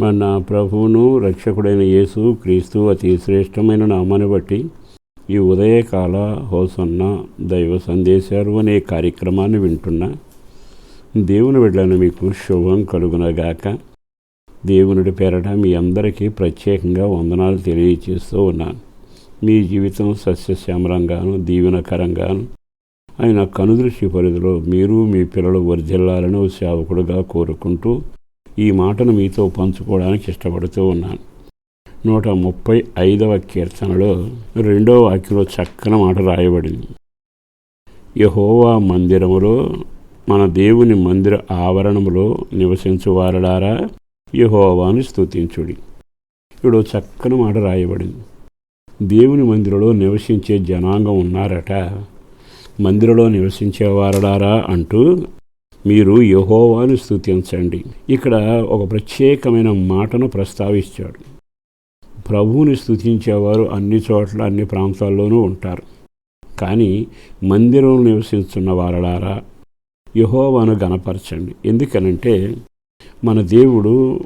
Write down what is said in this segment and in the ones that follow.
మన ప్రభువును రక్షకుడైన యేసు క్రీస్తు అతి శ్రేష్టమైన నామాన్ని బట్టి ఈ ఉదయకాల హోసన్న దైవ సందేశాలు అనే కార్యక్రమాన్ని వింటున్న. దేవుని బిడ్డలను మీకు శుభం కలుగునగాక. దేవునుడి పేరట మీ అందరికీ ప్రత్యేకంగా వందనాలు తెలియచేస్తూ ఉన్నాను. మీ జీవితం సస్యశ్యామలంగాను దీవెనకరంగాను ఆయన కనుదృష్టి పరిధిలో మీరు మీ పిల్లలు వర్ధిల్లాలని సేవకుడుగా కోరుకుంటూ ఈ మాటను మీతో పంచుకోవడానికి ఇష్టపడుతూ ఉన్నాను. నూట ముప్పై ఐదవ కీర్తనలో రెండో వాక్యంలో చక్కని మాట రాయబడింది. యహోవా మందిరములో మన దేవుని మందిర ఆవరణములో నివసించువారడారా యహోవాను స్తుతించుడి. ఇప్పుడు చక్కని మాట రాయబడింది. దేవుని మందిరంలో నివసించే జనాంగం ఉన్నారట. మందిరంలో నివసించేవారడారా అంటూ మీరు యహోవాను స్థుతించండి ఇక్కడ ఒక ప్రత్యేకమైన మాటను ప్రస్తావించాడు. ప్రభువుని స్థుతించేవారు అన్ని చోట్ల అన్ని ప్రాంతాల్లోనూ ఉంటారు. కానీ మందిరంలో నివసిస్తున్న వారలారా యహోవాను గనపరచండి ఎందుకనంటే మన దేవుడు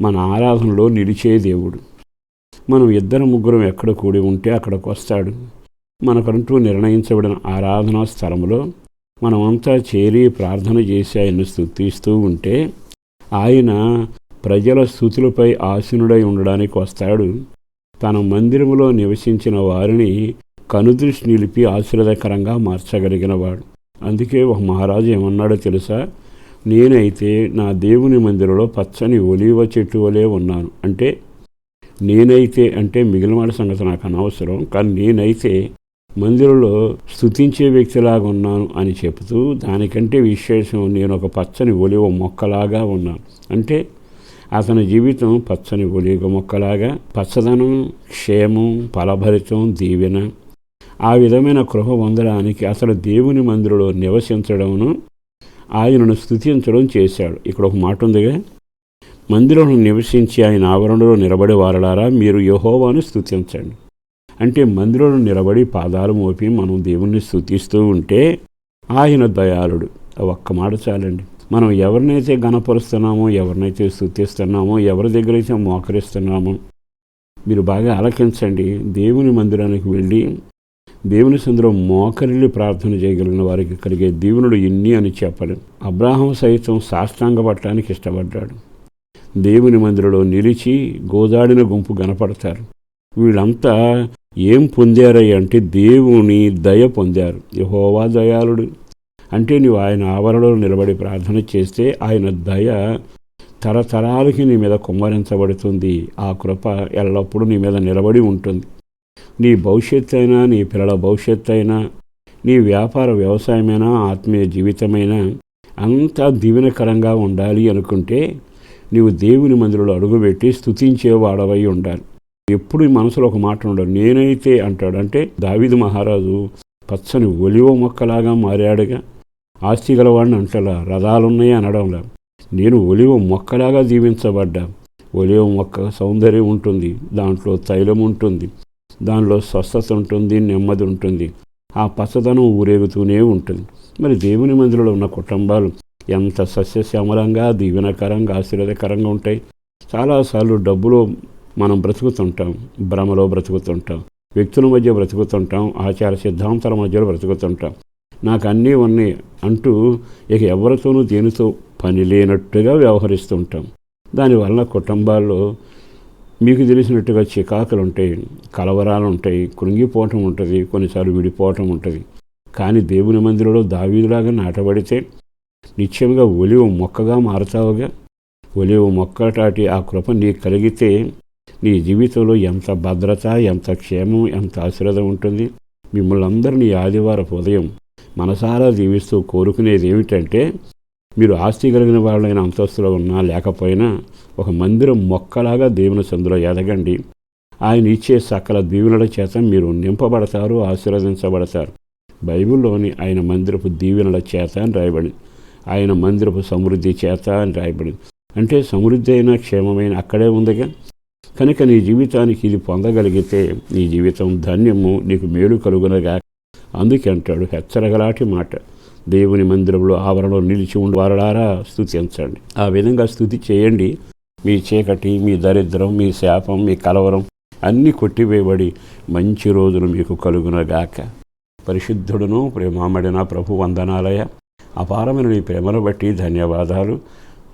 మన ఆరాధనలో నిలిచే దేవుడు. మనం ఇద్దరు ముగ్గురం ఎక్కడ కూడి ఉంటే అక్కడికి వస్తాడు. మనకంటూ నిర్ణయించబడిన ఆరాధనా స్థలంలో మనమంతా చేరి ప్రార్థన చేసి ఆయన స్థుతిస్తూ ఉంటే ఆయన ప్రజల స్థుతులపై ఆసీనుడై ఉండడానికి వస్తాడు. తన మందిరములో నివసించిన వారిని కనుదృష్టి నిలిపి ఆశీర్వదకరంగా మార్చగలిగినవాడు అందుకే ఒక మహారాజు ఏమన్నాడో తెలుసా? నేనైతే నా దేవుని మందిరంలో పచ్చని ఒలీవ చెట్టు వలె ఉన్నాను. అంటే నేనైతే అంటే మిగిలిన సంగతి నాకు అనవసరం. కానీ నేనైతే మందిరంలో స్థుతించే వ్యక్తిలాగా ఉన్నాను అని చెబుతూ దానికంటే విశేషం నేను ఒక పచ్చని ఒలివ మొక్కలాగా ఉన్నాను. అంటే అతని జీవితం పచ్చని ఒలివ మొక్కలాగా పచ్చదనం క్షేమం ఫలభరితం దీవెన ఆ విధమైన కృప పొందడానికి అసలు దేవుని మందిరంలో నివసించడమును ఆయనను స్థుతించడం చేశాడు. ఇక్కడ ఒక మాట ఉందిగా మందిరంలో నివసించి ఆయన ఆవరణలో నిలబడి వారలారా మీరు యహోవాను స్థుతించండి అంటే మందిరంలో నిలబడి పాదాలు మోపి మనం దేవుణ్ణి స్థుతిస్తూ ఉంటే ఆయన దయాళుడు. ఒక్క మాట చాలండి. మనం ఎవరినైతే గణపరుస్తున్నామో ఎవరినైతే స్థుతిస్తున్నామో ఎవరి దగ్గర అయితే మోకరిస్తున్నామో మీరు బాగా ఆలకించండి. దేవుని మందిరానికి వెళ్ళి దేవుని సందులో మోకరిల్లి ప్రార్థన చేయగలిగిన వారికి కలిగే దేవునుడు ఇన్ని అని చెప్పడం అబ్రాహం సైతం సాష్టాంగపడటానికి ఇష్టపడ్డాడు. దేవుని మందిరంలో నిలిచి గోదాడిన గుంపు గనపడతారు. వీళ్ళంతా ఏం పొందారయ్య అంటే దేవుని దయ పొందారు. యహోవా దయాళుడు. అంటే నువ్వు ఆయన ఆవరణలో నిలబడి ప్రార్థన చేస్తే ఆయన దయ తరతరాలకి నీ మీద కుమ్మరించబడుతుంది. ఆ కృప ఎల్లప్పుడూ నీ మీద నిలబడి ఉంటుంది. నీ భవిష్యత్తు అయినా నీ పిల్లల భవిష్యత్తు అయినా నీ వ్యాపార వ్యవసాయమైనా ఆత్మీయ జీవితమైనా అంతా దీవెనకరంగా ఉండాలి అనుకుంటే నీవు దేవుని మందిరంలో అడుగుపెట్టి స్థుతించేవాడవై ఉండాలి. ఎప్పుడు మనసులో ఒక మాట ఉండదు. నేనైతే అంటాడు అంటే దావిదు మహారాజు పచ్చని ఒలివ మొక్కలాగా మారాడుగా ఆస్తి గలవాడిని అంటలా రథాలున్నాయి అనడంలా. నేను ఒలివ మొక్కలాగా జీవించబడ్డా. ఒలివ మొక్క సౌందర్యం ఉంటుంది దాంట్లో తైలం ఉంటుంది దానిలో స్వస్థత ఉంటుంది నెమ్మది ఉంటుంది. ఆ పచ్చదనం ఊరేగుతూనే ఉంటుంది. మరి దేవుని మందిరంలో ఉన్న కుటుంబాలు ఎంత సస్యశ్యామలంగా దీవెనకరంగా ఆశీర్వదకరంగా ఉంటాయి. చాలాసార్లు డబ్బులో మనం బ్రతుకుతుంటాం. భ్రమలో బ్రతుకుతుంటాం. వ్యక్తుల మధ్య బ్రతుకుతుంటాం. ఆచార సిద్ధాంతాల మధ్యలో బ్రతుకుతుంటాం. నాకు అన్నీ ఉన్నాయి అంటూ ఇక ఎవరితోనూ దేనితో పని లేనట్టుగా వ్యవహరిస్తుంటాం. దానివల్ల కుటుంబాల్లో మీకు తెలిసినట్టుగా చికాకులు ఉంటాయి కలవరాలు ఉంటాయి కృంగిపోవటం ఉంటుంది కొన్నిసార్లు విడిపోవటం ఉంటుంది. కానీ దేవుని మందిరంలో దావీదులాగా నాటబడితే నిత్యంగా ఒలివ మొక్కగా మారుతావుగా? ఒలివ మొక్కటాటి ఆ కృప నీకు కలిగితే నీ జీవితంలో ఎంత భద్రత ఎంత క్షేమం ఎంత ఆశీర్వాదం ఉంటుంది? మిమ్మల్ని అందరినీ ఆదివారపు ఉదయం మనసారా జీవిస్తూ కోరుకునేది ఏమిటంటే మీరు ఆస్తి కలిగిన వాళ్ళైన అంతస్తులో ఉన్నా లేకపోయినా ఒక మందిరం మొక్కలాగా దేవుని సందులో ఎదగండి. ఆయన ఇచ్చే సకల దీవెనల చేత మీరు నింపబడతారు ఆశీర్వదించబడతారు. బైబిల్లోని ఆయన మందిరపు దీవెనల చేత అని రాయబడింది. ఆయన మందిరపు సమృద్ధి చేత అని రాయబడింది. అంటే సమృద్ధి అయిన క్షేమమైన అక్కడే ఉందిగా? కనుక నీ జీవితానికి ఇది పొందగలిగితే నీ జీవితం ధన్యము నీకు మేలు కలుగునగా. అందుకే అంటాడు హెచ్చరగలాటి మాట. దేవుని మందిరంలో ఆవరణలో నిలిచి ఉండి వారలారా స్థుతించండి ఆ విధంగా స్థుతి చేయండి. మీ చీకటి మీ దరిద్రం మీ శాపం మీ కలవరం అన్నీ కొట్టివేయబడి మంచి రోజులు మీకు కలుగునగాక. పరిశుద్ధుడును ప్రేమామడిన ప్రభు వందనాలయ. అపారమైన నీ ప్రేమను బట్టి ధన్యవాదాలు.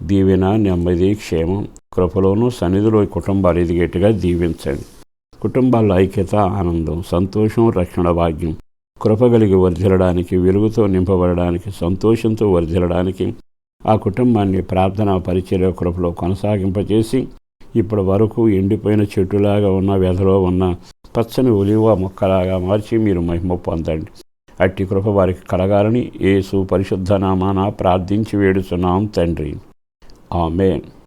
దీవెన నెమ్మది క్షేమం. కృపలోను సన్నిధిలో కుటుంబాలు ఎదిగేట్టుగా దీవించండి. కుటుంబాల ఐక్యత ఆనందం సంతోషం రక్షణ భాగ్యం. కృప కలిగి వర్ధిల్లడానికి వెలుగుతో నింపబడడానికి సంతోషంతో వర్ధిల్లడానికి ఆ కుటుంబాన్ని ప్రార్థనా పరిచర్య కృపలో కొనసాగింపచేసి ఇప్పటి వరకు ఎండిపోయిన చెట్టులాగా ఉన్న వ్యధలో ఉన్న పచ్చని ఒలివ మొక్కలాగా మార్చి మీరు మహిమ పొందండి. అట్టి కృప వారికి కలగాలని ఏసు పరిశుద్ధనామాన ప్రార్థించి వేడుచున్నాం తండ్రి. Amen.